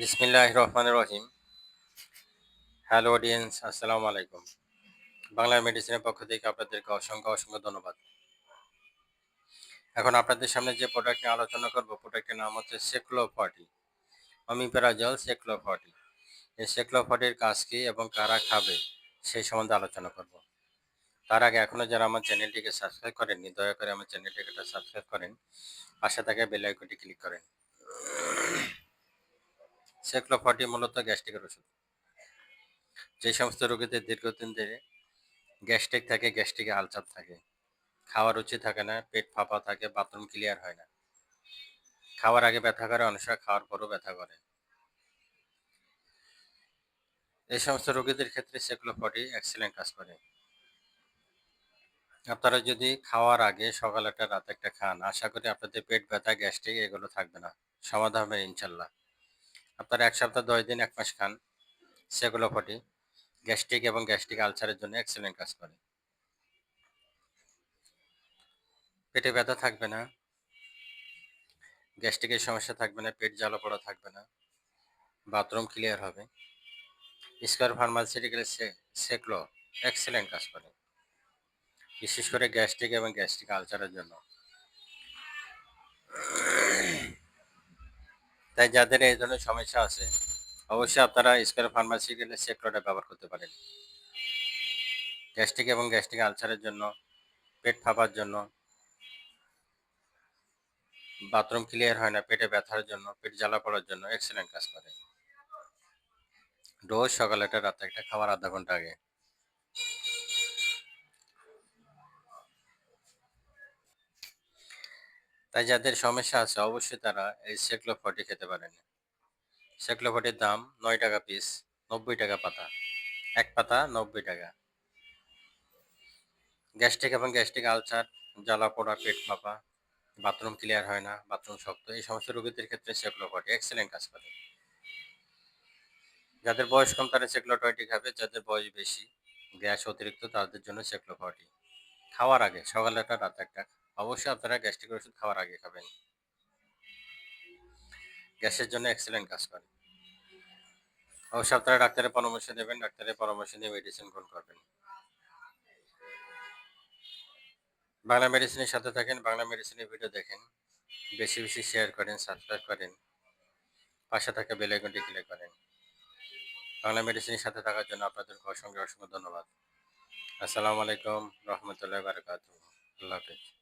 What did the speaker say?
বিসমিল্লাহ রহমান রহিম। Hello audience আসসালামু আলাইকুম। বাংলা মেডিসিনের পক্ষ থেকে আপনাদেরকে অসংখ্য অসংখ্য ধন্যবাদ। এখন আপনাদের সামনে যে প্রোডাক্ট নিয়ে আলোচনা করব প্রোডাক্টের নাম হচ্ছে সেক্লো ফর্টি অমিপ্যারাজল সেক্লো ফর্টি এই সেক্লো ফর্টির কাজ কী এবং কারা খাবে, সেই সম্বন্ধে আলোচনা করব। তার আগে এখনও যারা আমার চ্যানেলটিকে সাবস্ক্রাইব করেননি, দয়া করে আমার চ্যানেলটিকে সাবস্ক্রাইব করেন। পাশে থাকা বেল আইকনটি ক্লিক করেন। সেক্লোফাটি মূলত গ্যাস্ট্রিকের ওষুধ। যে সমস্ত রোগীদের দীর্ঘদিন ধরে গ্যাস্ট্রিক থাকে, গ্যাস্ট্রিকে আলচাপ থাকে। খাওয়ার রুচি থাকে না, পেট ফাঁপা থাকে, বাথরুম ক্লিয়ার হয় না। খাওয়ার আগে ব্যথা করে, অনেক সময় খাওয়ার পরও ব্যথা করে। এই সমস্ত রোগীদের ক্ষেত্রে সেক্লোফটি এক্সেলেন্ট কাজ করে। আপনারা যদি খাওয়ার আগে সকাল একটা, রাত একটা খান, আশা করি আপনাদের পেট ব্যথা, গ্যাস্ট্রিক এগুলো থাকবে না। সমাধান হবে ইনশাল্লাহ। আপনারা এক সপ্তাহ, দশ দিন, এক মাস খান সেগুলো ফটি। গ্যাস্ট্রিক এবং গ্যাস্ট্রিক আলসারের জন্য এক্সেলেন্ট কাজ করে। পেটে ব্যথা থাকবে না। গ্যাস্ট্রিকের সমস্যা থাকবে না, পেট জ্বালা পড়া থাকবে না। বাথরুম ক্লিয়ার হবে। স্কোয়ার ফার্মাসিউটিক্যাল সেকলো এক্সেলেন্ট কাজ করে। বিশেষ করে গ্যাস্ট্রিক এবং গ্যাস্ট্রিক আলসারের জন্য। তাই যাদের এই ধরনের সমস্যা আছে, অবশ্যই আপনারা স্কোয়ার ফার্মাসি গেলে সেক্টরটা ব্যবহার করতে পারেন। গ্যাস্ট্রিক এবং গ্যাস্ট্রিক আলসারের জন্য, পেট ফাঁপার জন্য বাথরুম ক্লিয়ার হয় না, পেটে ব্যথার জন্য, পেট জ্বালা পড়ার জন্য এক্সেলেন্ট কাজ করে। রোজ সকালে একটা রাতে একটা, খাবার আধা ঘণ্টা আগে। তাই যাদের সমস্যা আছে অবশ্যই তারা এই সেক্লোফটি খেতে পারেন। সেক্লোফটির দাম নয় টাকা পিস নব্বই টাকা পাতা। এক পাতা নব্বই টাকা। গ্যাস্ট্রিক এবং গ্যাস্ট্রিক আলসার, জ্বালা পোড়া, পেট ফাঁপা, বাথরুম ক্লিয়ার হয় না, বাথরুম শক্ত, এই সমস্ত রোগীদের ক্ষেত্রে সেক্লোফটি এক্সেলেন্ট কাজ করে। যাদের বয়স কম তারা সেক্লোটয়টি খাবে, যাদের বয়স বেশি, গ্যাস অতিরিক্ত, তাদের জন্য সেক্লোফটি খাওয়ার আগে, সকালে একটা, রাত একটা। অবশ্যই আপনারা গ্যাস্ট্রিক ওষুধ খাওয়ার আগে খাবেন। গ্যাসের জন্য এক্সেলেন্ট কাজ করে। অবশ্যই আপনারা ডাক্তারের পরামর্শ নেবেন, ডাক্তারের পরামর্শ নিয়ে মেডিসিন গ্রহণ করবেন। বাংলা মেডিসিনের সাথে থাকেন, বাংলা মেডিসিনের ভিডিও দেখেন। বেশি বেশি শেয়ার করেন সাবস্ক্রাইব করেন। পাশে থাকা বেলাইকনটি ক্লিক করেন। বাংলা মেডিসিনের সাথে থাকার জন্য আপনাদের অসংখ্য অসংখ্য ধন্যবাদ। আসসালামু আলাইকুম, রহমতুল্লাহ বারকাত আল্লাহ হাফিজ।